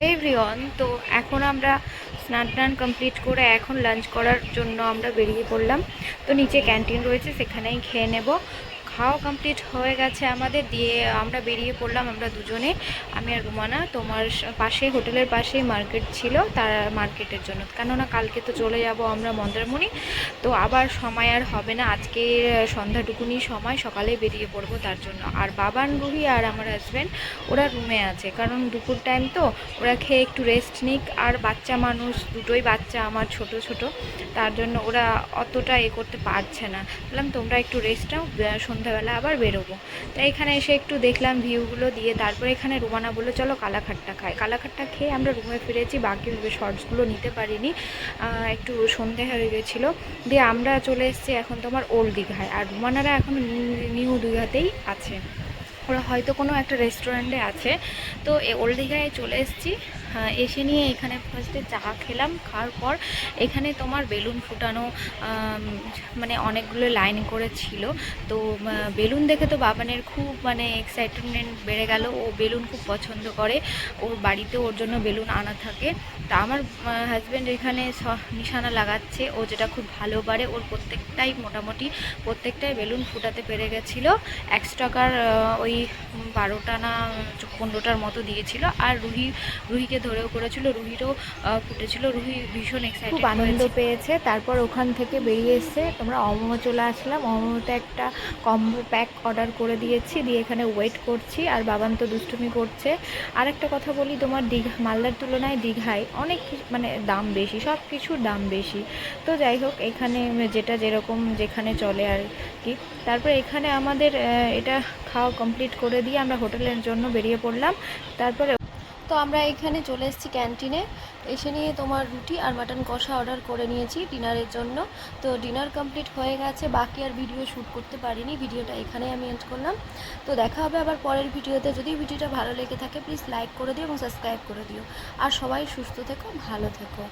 Everyone তো এখন আমরা স্নান টান কমপ্লিট করে এখন লাঞ্চ করার জন্য আমরা বেরিয়ে পড়লাম। তো নিচে ক্যান্টিন রয়েছে, সেখানেই খেয়ে নেব। খাওয়া কমপ্লিট হয়ে গেছে আমাদের, দিয়ে আমরা বেরিয়ে পড়লাম আমরা দুজনে। আমি আর রুমানা তোমার পাশে, হোটেলের পাশেই মার্কেট ছিল, তার মার্কেটের জন্য। কেননা কালকে তো চলে যাব আমরা মন্দারমণি, তো আবার সময় আর হবে না। আজকে সন্ধ্যাটুকুনি সময়, সকালে বেরিয়ে পড়ব তার জন্য। আর বাবান রুহি আর আমার হাজব্যান্ড ওরা রুমে আছে। কারণ দুপুর টাইম তো, ওরা খেয়ে একটু রেস্ট নিক। আর বাচ্চা মানুষ, দুটোই বাচ্চা আমার ছোট ছোট। তার জন্য ওরা অতটা এ করতে পারছে না। বললাম, তোমরা একটু রেস্ট নাও বে- সন্ধ্যাবেলা আবার বেরোবো। তাই এখানে এসে একটু দেখলাম ভিউগুলো দিয়ে, তারপরে এখানে রুমানা বলল, চলো কালাখাট্টা খাই। কালাখাট্টা খেয়ে আমরা রুমে ফিরেছি, বাকি শর্টসগুলো নিতে পারিনি। একটু সন্ধে হয়ে গেছিল। দিয়ে আমরা চলে এসেছি এখন তোমার ওল্ড দীঘায়। আর রুমানারা এখন নিউ দীঘাতেই আছে। ওরা হয়তো কোনো একটা রেস্টুরেন্টে আছে। তো ওল্ড দীঘায় চলে এসেছি। এসে নিয়ে এখানে ফার্স্টে চা খেলাম, খাওয়ার পর এখানে তোমার বেলুন ফুটানো মানে অনেকগুলো লাইন করে ছিল তো বেলুন দেখে তো বাবানের খুব মানে এক্সাইটমেন্ট বেড়ে গেল। ও বেলুন খুব পছন্দ করে। ওর বাড়িতে ওর জন্য বেলুন আনা থাকে। তা আমার হাজব্যান্ড এখানে নিশানা লাগাচ্ছে। ও যেটা খুব ভালো পারে ওর প্রত্যেকটাই মোটামুটি, প্রত্যেকটাই বেলুন ফুটাতে পেরে গেছিল। একশো টাকার ওই বারোটা না, পনেরোটার মতো দিয়েছিল। আর রুহি, রুহিকে ধরেও করেছিল রুহিরও ফুটেছিল। রুহি ভীষণ এক্সাইটেড খুব আনন্দ পেয়েছে। তারপর ওখান থেকে বেরিয়ে এসে তোমরা অমো চলে আসলাম। অমোতে একটা কম্বো প্যাক অর্ডার করে দিয়েছি দিয়ে এখানে ওয়েট করছি আর বাবান তো দুষ্টুমি করছে। আর একটা কথা বলি তোমার দীঘা মালদার তুলনায় দীঘায় অনেক মানে দাম বেশি সব কিছুর দাম বেশি। তো যাই হোক এখানে যেটা যেরকম যেখানে চলে আর কি। তারপর এখানে আমাদের এটা খাওয়া কমপ্লিট করে দিয়ে আমরা হোটেলের জন্য বেরিয়ে পড়লাম। তারপরে তো আমরা এখানে চলে এসেছি ক্যান্টিনে। এসে নিয়ে তোমার রুটি আর মাটন কষা অর্ডার করে নিয়েছি ডিনারের জন্য। তো ডিনার কমপ্লিট হয়ে গেছে, বাকি আর ভিডিও শ্যুট করতে পারিনি ভিডিওটা এখানেই আমি এন্ড করলাম। তো দেখা হবে আবার পরের ভিডিওতে যদি ভিডিওটা ভালো লেগে থাকে প্লিজ লাইক করে দিও এবং সাবস্ক্রাইব করে দিও। আর সবাই সুস্থ থেকো, ভালো থেকো।